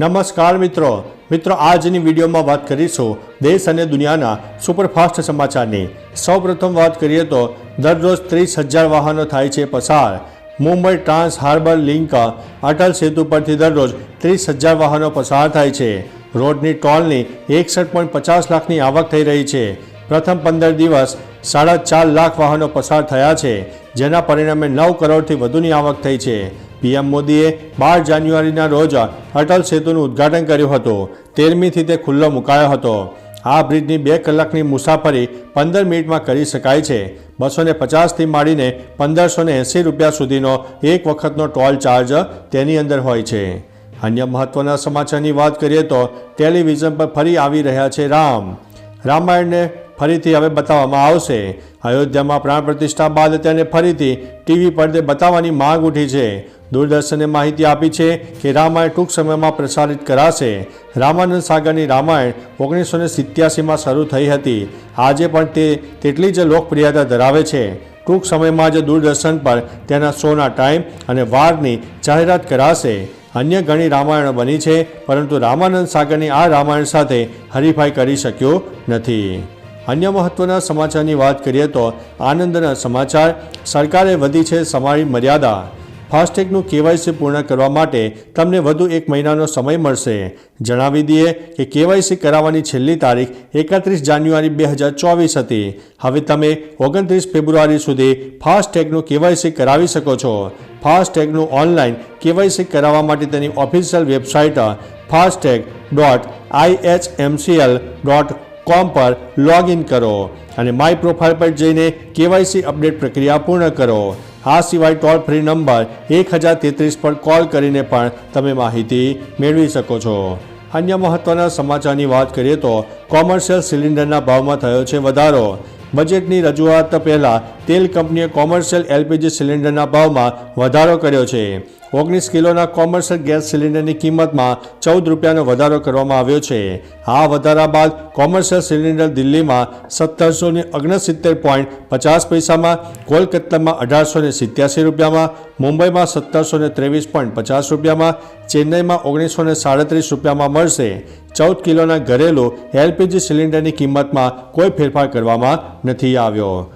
નમસ્કાર મિત્રો. મિત્રો, આજની વિડીયોમાં વાત કરીશું દેશ અને દુનિયાના સુપરફાસ્ટ સમાચારની. સૌપ્રથમ વાત કરીએ તો, દરરોજ ત્રીસ હજાર વાહનો થાય છે પસાર. Mumbai Trans Harbour Link Atal Setu પરથી દરરોજ ત્રીસ હજાર વાહનો પસાર થાય છે. રોડની ટોલની એકસઠ પોઈન્ટ પચાસ લાખની આવક થઈ રહી છે. પ્રથમ પંદર દિવસ સાડા ચાર લાખ વાહનો પસાર થયા છે, જેના પરિણામે નવ કરોડથી વધુની આવક થઈ છે. પીએમ મોદીએ બાર જાન્યુઆરીના રોજ અટલ સેતુનું ઉદ્ઘાટન કર્યું હતું. તેરમીથી તે ખુલ્લો મુકાયો હતો. આ બ્રિજની બે કલાકની મુસાફરી પંદર મિનિટમાં કરી શકાય છે. બસો ને પચાસથી માંડીને પંદરસો ને એંસી રૂપિયા સુધીનો એક વખતનો ટોલ ચાર્જ તેની અંદર હોય છે. અન્ય મહત્વના સમાચારની વાત કરીએ તો ટેલિવિઝન પર ફરી આવી રહ્યા છે રામ. રામાયણને ફરીથી હવે બતાવવામાં આવશે. અયોધ્યામાં પ્રાણ પ્રતિષ્ઠા બાદ તેને ફરીથી ટીવી પડદે બતાવવાની માંગ ઉઠી છે. દૂરદર્શને માહિતી આપી છે કે રામાયણ ટૂંક સમયમાં પ્રસારિત કરાશે. રામાનંદ સાગરની રામાયણ ઓગણીસો ને સિત્યાસીમાં શરૂ થઈ હતી. આજે પણ તે તેટલી જ લોકપ્રિયતા ધરાવે છે. ટૂંક સમયમાં જ દૂરદર્શન પર તેના શોના ટાઈમ અને વારની જાહેરાત કરાશે. અન્ય ઘણી રામાયણો બની છે, પરંતુ રામાનંદ સાગરની આ રામાયણ સાથે હરીફાઈ કરી શક્યો નથી. અન્ય મહત્વના સમાચારની વાત કરીએ તો આનંદના સમાચાર, સરકારે વધી છે સમારી મર્યાદા. ફાસ્ટેગનું કેવાયસી પૂર્ણ કરવા માટે તમને વધુ એક મહિનાનો સમય મળશે. જણાવી દઈએ કે કેવાયસી કરાવવાની છેલ્લી તારીખ એકત્રીસ જાન્યુઆરી બે હજાર ચોવીસ હતી. હવે તમે ઓગણત્રીસ ફેબ્રુઆરી સુધી ફાસ્ટેગનું કેવાયસી કરાવી શકો છો. ફાસ્ટેગનું ઓનલાઈન કેવાયસી કરાવવા માટે તેની official website FASTag dot IHMCL dot com પર લોગ ઇન કરો અને માય પ્રોફાઇલ પર જઈને કેવાયસી અપડેટ પ્રક્રિયા પૂર્ણ કરો. આ સિવાય ટોલ ફ્રી નંબર એક હજાર તેત્રીસ પર કોલ કરીને પણ તમે માહિતી મેળવી શકો છો. અન્ય મહત્વના સમાચારની વાત કરીએ તો કોમર્શિયલ સિલિન્ડરના ભાવમાં થયો છે વધારો. બજેટની રજૂઆત પહેલાં તેલ કંપનીએ કોમર્શિયલ એલપીજી સિલિન્ડરના ભાવમાં વધારો કર્યો છે. ઓગણીસ કિલોના કોમર્શિયલ ગેસ સિલિન્ડરની કિંમતમાં ચૌદ રૂપિયાનો વધારો કરવામાં આવ્યો છે. આ વધારા બાદ કોમર્શિયલ સિલિન્ડર દિલ્હીમાં સત્તરસો ને ઓગણસિત્તેર પોઈન્ટ પચાસ પૈસામાં, કોલકાતામાં અઢારસો ને સિત્યાસી રૂપિયામાં, મુંબઈમાં સત્તરસો ને ત્રેવીસ પોઈન્ટ પચાસ રૂપિયામાં, ચેન્નઈમાં ઓગણીસો ને સાડત્રીસ રૂપિયામાં મળશે. ચૌદ કિલોના ઘરેલું એલપીજી સિલિન્ડરની કિંમતમાં કોઈ ફેરફાર કરવામાં નથી આવ્યો.